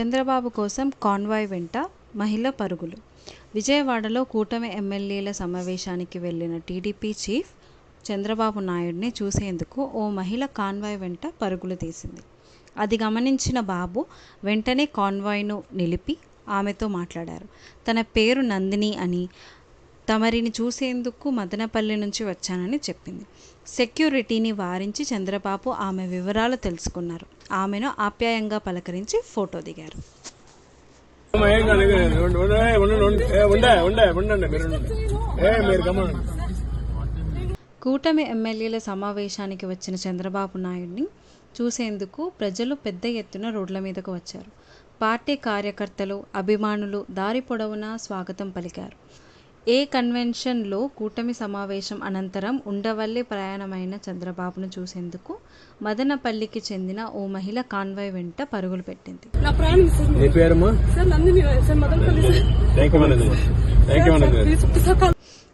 చంద్రబాబు కోసం కాన్వాయ్ వెంట మహిళ పరుగులు. విజయవాడలో కూటమి ఎమ్మెల్యేల సమావేశానికి వెళ్ళిన టీడీపీ చీఫ్ చంద్రబాబు నాయుడిని చూసేందుకు ఓ మహిళ కాన్వాయ్ వెంట పరుగులు తీసింది. అది గమనించిన బాబు వెంటనే కాన్వాయ్ను నిలిపి ఆమెతో మాట్లాడారు. తన పేరు నందిని అని తమరిని చూసేందుకు మదనపల్లి నుంచి వచ్చానని చెప్పింది. సెక్యూరిటీని వారించి చంద్రబాబు ఆమె వివరాలు తెలుసుకున్నారు. ఆమెను ఆప్యాయంగా పలకరించి ఫోటో దిగారు. కూటమి ఎమ్మెల్యేల సమావేశానికి వచ్చిన చంద్రబాబు నాయుడిని చూసేందుకు ప్రజలు పెద్ద ఎత్తున రోడ్ల మీదకు వచ్చారు. పార్టీ కార్యకర్తలు అభిమానులు దారి పొడవునా స్వాగతం పలికారు. ఏ కన్వెన్షన్లో కూటమి సమావేశం అనంతరం ఉండవల్లి ప్రయాణమైన చంద్రబాబును చూసేందుకు మదనపల్లికి చెందిన ఓ మహిళ కాన్వాయ్ వెంట పరుగులు పెట్టింది.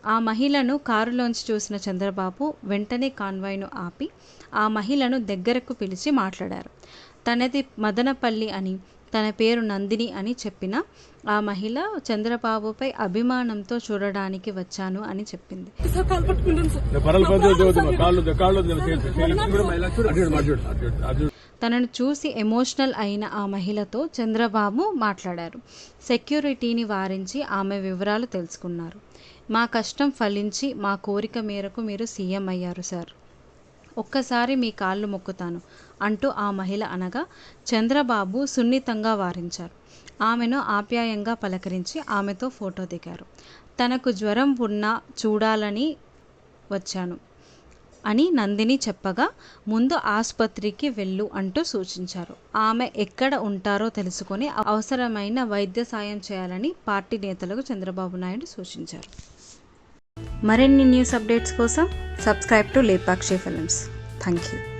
ఆ మహిళను కారులోంచి చూసిన చంద్రబాబు వెంటనే కాన్వాయ్ను ఆపి ఆ మహిళను దగ్గరకు పిలిచి మాట్లాడారు. తనది మదనపల్లి అని తన పేరు నందిని అని చెప్పిన ఆ మహిళ చంద్రబాబుపై అభిమానంతో చూడడానికి వచ్చాను అని చెప్పింది. తనను చూసి ఎమోషనల్ అయిన ఆ మహిళతో చంద్రబాబు మాట్లాడారు. సెక్యూరిటీని వారించి ఆమె వివరాలు తెలుసుకున్నారు. మా కష్టం ఫలించి మా కోరిక మేరకు మీరు సీఎం అయ్యారు సార్. ఒక్కసారి మీ కాళ్ళు మొక్కుతాను అంటూ ఆ మహిళ అనగా చంద్రబాబు సున్నితంగా వారించారు. ఆమెను ఆప్యాయంగా పలకరించి ఆమెతో ఫోటో దిగారు. తనకు జ్వరం ఉన్నా చూడాలని వచ్చాను అని నందిని చెప్పగా ముందు ఆసుపత్రికి వెళ్ళు అంటూ సూచించారు. ఆమె ఎక్కడ ఉంటారో తెలుసుకొని అవసరమైన వైద్య సాయం చేయాలని పార్టీ నేతలకు చంద్రబాబు నాయుడు సూచించారు. మరిన్ని న్యూస్ అప్డేట్స్ కోసం subscribe to Lepakshi films thank you